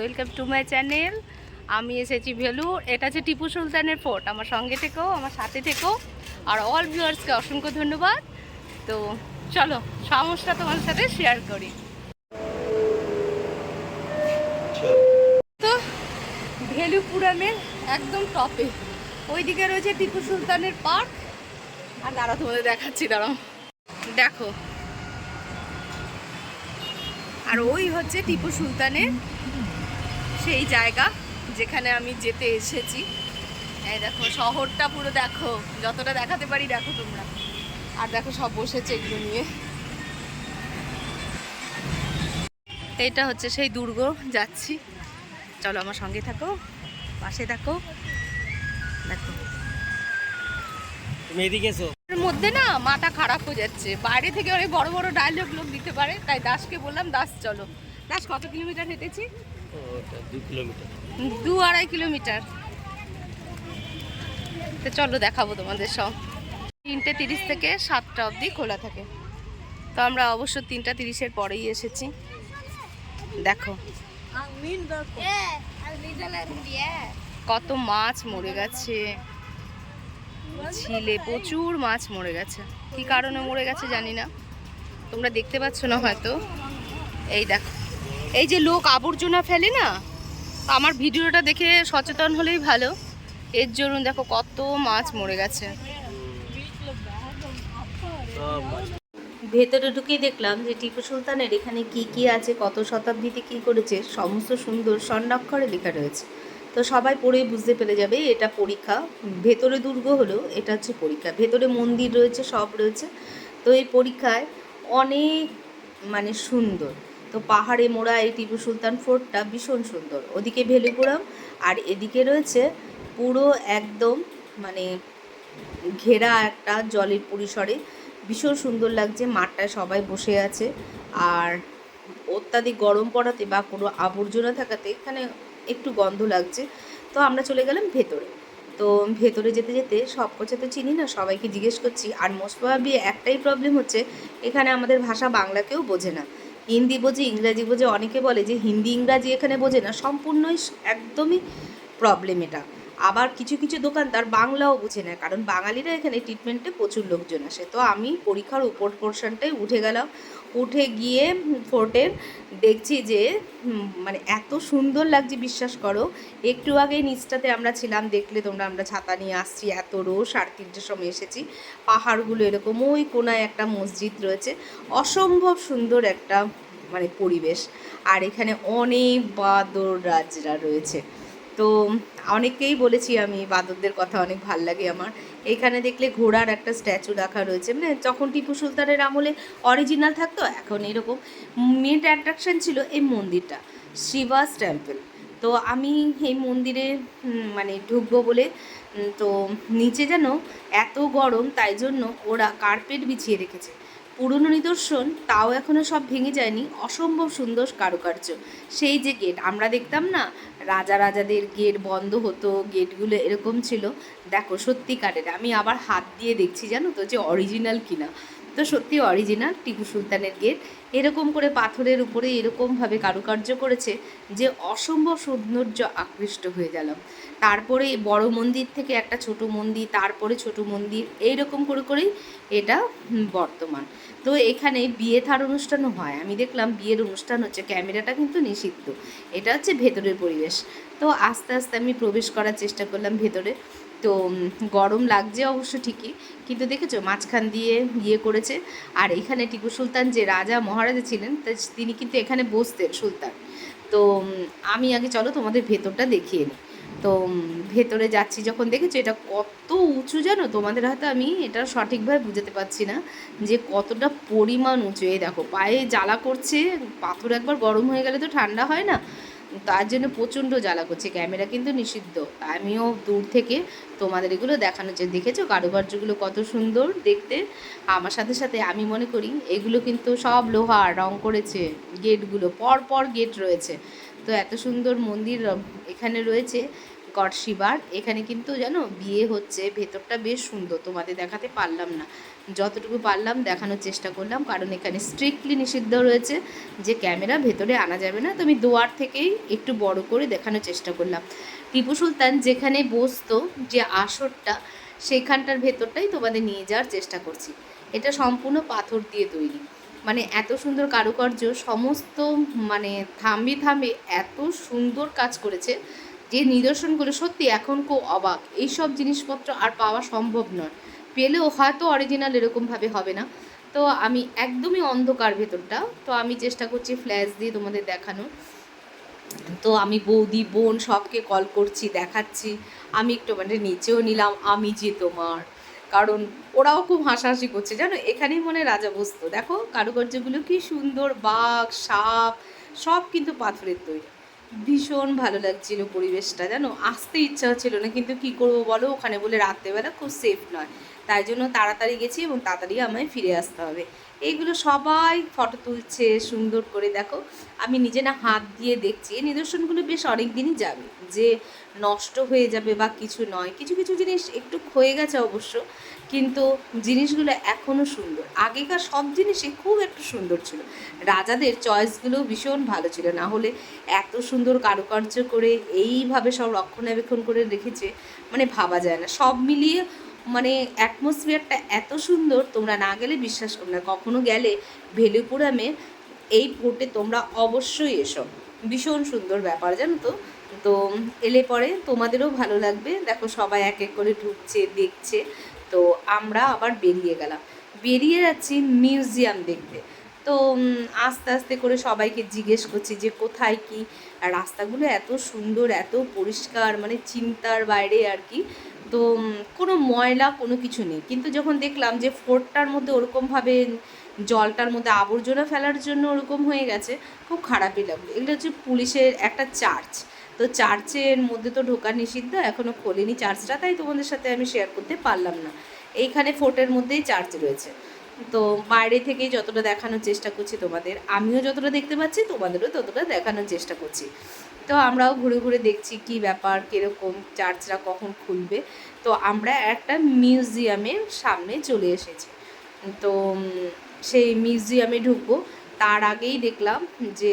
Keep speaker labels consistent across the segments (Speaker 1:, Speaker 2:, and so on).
Speaker 1: Welcome to my channel আমি এসেছি ভেলুর এটা হচ্ছে টিপু সুলতানের ফোর্ট আমার সঙ্গে থেকেও আমার সাথে থেকেও আর অল ভিউয়ার্সকে অসংখ্য ধন্যবাদ। তো, চলো, সমস্যা তোমার সাথে শেয়ার করি। তো, ভেলু ভেলুপুরামের একদম টপে ওইদিকে রয়েছে টিপু সুলতানের পার্ক আর দাঁড়া তোমাদের দেখাচ্ছি, দাঁড়াও। দেখো। আর ওই হচ্ছে টিপু সুলতানের সেই জায়গা যেখানে আমি যেতে এসেছি। এই দেখো শহরটা পুরো দেখো যতটা দেখাতে পারি দেখো তোমরা। আর দেখো সব বসেছে এগুলো নিয়ে। এইটা হচ্ছে সেই দুর্গ যাচ্ছি। চলো আমার সঙ্গে থাকো পাশে থাকো। দেখো। মধ্যে না মাথা খারাপ হয়ে যাচ্ছে। বাইরে থেকে অনেক বড় বড় ডায়লগ লোক দিতে পারে তাই দাসকে বললাম দাস চলো। দাস কত কিলোমিটার হেঁটেছি?
Speaker 2: দু
Speaker 1: আড়াই কিলোমিটার। তো চলো দেখাবো তোমাদের সব। তিনটে তিরিশ থেকে সাতটা অবধি খোলা থাকে। তো আমরা অবশ্য তিনটা তিরিশের পরেই এসেছি। দেখো। কত মাছ মরে গেছে। ছিলে প্রচুর মাছ মরে গেছে। কি কারণে মরে গেছে জানি না। তোমরা দেখতে পাচ্ছ না হয়তো। এই দেখো। এই যে লোক আবর্জনা ফেলে না, আমার ভিডিওটা দেখে সচেতন হলেই ভালো। এর জন্য দেখো কত মাছ মরে গেছে।
Speaker 3: ভেতরে ঢুকেই দেখলাম যে টিপু সুলতানের এখানে কি কি আছে, কত শতাব্দীতে কি করেছে, সমস্ত সুন্দর স্বর্ণাক্ষরে লেখা রয়েছে। তো সবাই পড়েই বুঝতে পেরে যাবে, এটা পরীক্ষা। ভেতরে দুর্গ হলো, এটা হচ্ছে পরীক্ষা। ভেতরে মন্দির রয়েছে, সব রয়েছে। তো এই পরীক্ষায় অনেক মানে সুন্দর। তো পাহাড়ে মোড়া এই টিপু সুলতান ফোর্টটা ভীষণ সুন্দর। ওদিকে ভেলিপুরাম, আর এদিকে রয়েছে পুরো একদম মানে ঘেরা একটা জলের পরিসরে। ভীষণ সুন্দর লাগছে, মাঠটায় সবাই বসে আছে। আর অত্যাধিক গরম পড়াতে বা কোনো আবর্জনা থাকাতে এখানে একটু গন্ধ লাগছে। তো আমরা চলে গেলাম ভেতরে। তো ভেতরে যেতে যেতে সব কথা তো চিনি না, সবাইকে জিজ্ঞেস করছি, আর মোস্ট প্রবাবলি একটাই প্রবলেম হচ্ছে, এখানে আমাদের ভাষা বাংলাকেও বোঝে না। হিন্দি বোঝে, ইংরাজি বোঝে, অনেকে বলে যে হিন্দি ইংরাজি এখানে বোঝে না, সম্পূর্ণই একদমই প্রবলেম এটা। আবার কিছু কিছু দোকানদার বাংলাও বুঝে না কারণ বাঙালিরা এখানে ট্রিটমেন্টে প্রচুর লোকজন আসে। তো আমি পরীক্ষার উপর পোর্শনটাই উঠে গেলাম। উঠে গিয়ে ফোর্টের দেখছি যে মানে এত সুন্দর লাগছে, বিশ্বাস করো। একটু আগে নিচটাতে আমরা ছিলাম, দেখলে তোমরা, আমরা ছাতা নিয়ে আসছি, এত রোজ সাড়ে তিনটের সময় এসেছি। পাহাড়গুলো এরকম, ওই কোনায় একটা মসজিদ রয়েছে। অসম্ভব সুন্দর একটা মানে পরিবেশ। আর এখানে অনেক বাদর রাজরা রয়েছে। তো অনেককেই বলেছি আমি বাদরদের কথা অনেক ভালো লাগে আমার। এখানে দেখলে ঘোড়ার একটা স্ট্যাচু রাখা রয়েছে। মানে যখন টিপু সুলতানের আমলে অরিজিনাল থাকতো, এখন এরকম মেন অ্যাট্রাকশন ছিল এই মন্দিরটা, শিবাস টেম্পল তো আমি এই মন্দিরে মানে ঢুকবো বলে তো নিচে যেন এত গরম, তাই জন্য ওরা কার্পেট বিছিয়ে রেখেছে। পুরনো নিদর্শন, তাও এখনও সব ভেঙে যায়নি অসম্ভব সুন্দর কারুকার্য। সেই যে গেট আমরা দেখতাম না, রাজা রাজাদের গেট বন্ধ হতো গেটগুলো এরকম ছিল। দেখো, সত্যিকারের, আমি আবার হাত দিয়ে দেখছি জানো তো যে অরিজিনাল কিনা। তো সত্যি অরিজিনাল টিপু সুলতানের গেট এরকম করে পাথরের উপরে এরকমভাবে কারুকার্য করেছে যে অসম্ভব সৌন্দর্য আকৃষ্ট হয়ে গেলাম। তারপরে বড় মন্দির থেকে একটা ছোট মন্দির, তারপরে ছোট মন্দির এই রকম করে করেই এটা বর্তমান। তো এখানে বিয়ে থার অনুষ্ঠানও হয়। আমি দেখলাম বিয়ের অনুষ্ঠান হচ্ছে ক্যামেরাটা কিন্তু নিষিদ্ধ। এটা হচ্ছে ভেতরের পরিবেশ। তো আস্তে আস্তে আমি প্রবেশ করার চেষ্টা করলাম ভেতরে। তো গরম লাগছে অবশ্য ঠিকই, কিন্তু দেখেছ মাঝখান দিয়ে ইয়ে করেছে। আর এখানে টিপু সুলতান যে রাজা, মহারাজা ছিলেন তিনি কিন্তু এখানে বসতেন সুলতান। তো আমি আগে চলো তোমাদের ভেতরটা দেখিয়ে নিই। তো ভেতরে যাচ্ছি যখন দেখেছ, এটা কত উঁচু জানো? তোমাদের হয়তো আমি এটা সঠিকভাবে বুঝাতে পারছি না যে কতটা পরিমাণ উঁচু। এই দেখো, পায়ে জ্বালা করছে, পাথর একবার গরম হয়ে গেলে তো ঠান্ডা হয় না। তার জন্য প্রচণ্ড জ্বালা করছে, ক্যামেরা কিন্তু নিষিদ্ধ। আমিও দূর থেকে তোমাদের এগুলো দেখানো যে, দেখেছ কারুকার্যগুলো কত সুন্দর দেখতে? আমার সাথে সাথে আমি মনে করি, এগুলো কিন্তু সব লোহার, রং করেছে, গেটগুলো পর পর গেট রয়েছে। তো এত সুন্দর মন্দির এখানে রয়েছে গড শিবার। এখানে কিন্তু জানো, বিয়ে হচ্ছে, ভেতরটা বেশ সুন্দর, তোমাদের দেখাতে পারলাম না। যতটুকু পারলাম, দেখানোর চেষ্টা করলাম, কারণ এখানে স্ট্রিক্টলি নিষিদ্ধ রয়েছে যে ক্যামেরা ভেতরে আনা যাবে না। তো আমি দুয়ার থেকেই একটু বড় করে দেখানোর চেষ্টা করলাম। টিপু সুলতান যেখানে বসতো, যে আসরটা, সেখানটার ভেতরটাই তোমাদের নিয়ে যাওয়ার চেষ্টা করছি। এটা সম্পূর্ণ পাথর দিয়ে তৈরি। মানে এত সুন্দর কারুকার্য, সমস্ত মানে থাম্বি থাম্বি এত সুন্দর কাজ করেছে যে নিদর্শনগুলো সত্যি এখন খুব অবাক। এইসব জিনিসপত্র আর পাওয়া সম্ভব নয়। পেলেও হয়তো অরিজিনাল এরকমভাবে হবে না। তো আমি একদমই অন্ধকার ভেতরটা। তো আমি চেষ্টা করছি ফ্ল্যাশ দিয়ে তোমাদের দেখানোর। তো আমি বৌদি, বোন সবকে কল করছি, দেখাচ্ছি। আমি একটু মানে নিচেও নিলাম, আমি যে তোমার। কারণ ওরাও খুব হাসাহাসি করছে। জানো, এখানেই মনে রাজা বসতো দেখো, কারুকার্যগুলো কি সুন্দর, বাঘ, সাপ, সব কিন্তু পাথরের তৈরি। ভীষণ ভালো লাগছিল পরিবেশটা, জানো। আসতে ইচ্ছা হচ্ছিল না, কিন্তু কি করব বলো? ওখানে বলে রাত্রেবেলা খুব সেফ নয়। তাই জন্য তাড়াতাড়ি গেছি এবং তাড়াতাড়ি আমায় ফিরে আসতে হবে। এইগুলো সবাই ফটো তুলছে, সুন্দর করে দেখো। আমি নিজে না হাত দিয়ে দেখছি। এই নিদর্শনগুলো বেশ অনেক দিনই যাবে। যে নষ্ট হয়ে যাবে বা কিছু নয়, কিছু কিছু জিনিস একটু ক্ষয়ে গেছে অবশ্য, কিন্তু জিনিসগুলো এখনও সুন্দর। আগেকার সব জিনিসই খুব একটু সুন্দর ছিল। রাজাদের চয়েসগুলো ভীষণ ভালো ছিল। না হলে এত সুন্দর কারুকার্য করে এইভাবে সব রক্ষণাবেক্ষণ করে রেখেছে মানে ভাবা যায় না। সব মিলিয়ে মানে অ্যাটমসফিয়ারটা এত সুন্দর, তোমরা না গেলে বিশ্বাস করো না। কখনো গেলে ভেলুপুরামে এই ফোর্টে তোমরা অবশ্যই এসো। ভীষণ সুন্দর ব্যাপার, জানো তো? তো এলে পরে তোমাদেরও ভালো লাগবে। দেখো সবাই এক এক করে ঢুকছে, দেখছে। তো আমরা আবার বেরিয়ে গেলাম। বেরিয়ে যাচ্ছি মিউজিয়াম দেখতে। তো আস্তে আস্তে করে সবাইকে জিজ্ঞেস করছি যে কোথায় কি? রাস্তাগুলো এত সুন্দর, এত পরিষ্কার মানে চিন্তার বাইরে আর কি। তো কোনো ময়লা, কোনো কিছু নেই। কিন্তু যখন দেখলাম যে ফোর্টটার মধ্যে ওরকমভাবে জলটার মধ্যে আবর্জনা ফেলার জন্য ওরকম হয়ে গেছে, খুব খারাপই লাগল। এগুলো হচ্ছে পুলিশের একটা চার্চ। তো চার্চের মধ্যে তো ঢোকা নিষিদ্ধ এখনও খোলেনি চার্চটা, তাই তোমাদের সাথে আমি শেয়ার করতে পারলাম না। এইখানে ফোর্টের মধ্যেই চার্চ রয়েছে। তো বাইরে থেকেই যতটা দেখানোর চেষ্টা করছি তোমাদের, আমিও যতটা দেখতে পাচ্ছি, তোমাদেরও ততটা দেখানোর চেষ্টা করছি। তো আমরাও ঘুরে ঘুরে দেখছি কি ব্যাপার, কীরকম চার্চরা কখন খুলবে। তো আমরা একটা মিউজিয়ামের সামনে চলে এসেছি। তো সেই মিউজিয়ামে ঢুকবো। তার আগেই দেখলাম যে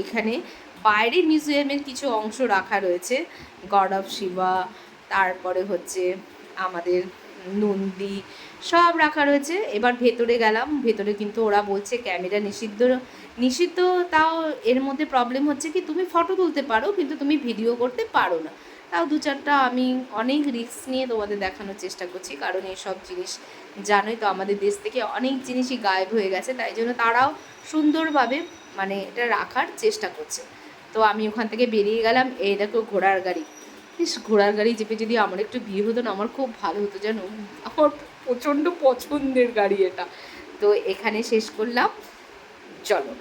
Speaker 3: এখানে বাইরে মিউজিয়ামের কিছু অংশ রাখা রয়েছে। গড অফ শিবা তারপরে হচ্ছে আমাদের নন্দী সব রাখা রয়েছে। এবার ভেতরে গেলাম। ভেতরে কিন্তু ওরা বলছে, ক্যামেরা নিষিদ্ধ নিষিদ্ধ তাও এর মধ্যে প্রবলেম হচ্ছে কি, তুমি ফটো তুলতে পারো, কিন্তু তুমি ভিডিও করতে পারো না। তাও দু চারটা আমি অনেক রিস্ক নিয়ে তোমাদের দেখানোর চেষ্টা করছি, কারণ এইসব জিনিস জানোই তো আমাদের দেশ থেকে অনেক জিনিসই গায়েব হয়ে গেছে, তাই জন্য তারাও সুন্দরভাবে মানে এটা রাখার চেষ্টা করছে। তো আমি ওখান থেকে বেরিয়ে গেলাম। এই দেখো ঘোড়ার গাড়ি। ঘোড়ার গাড়ি চেপে যদি আমার একটু বিয়ে হতো না, আমার খুব ভালো হতো যেন আমার প্রচণ্ড পছন্দের গাড়ি এটা। তো এখানে শেষ করলাম। চলো।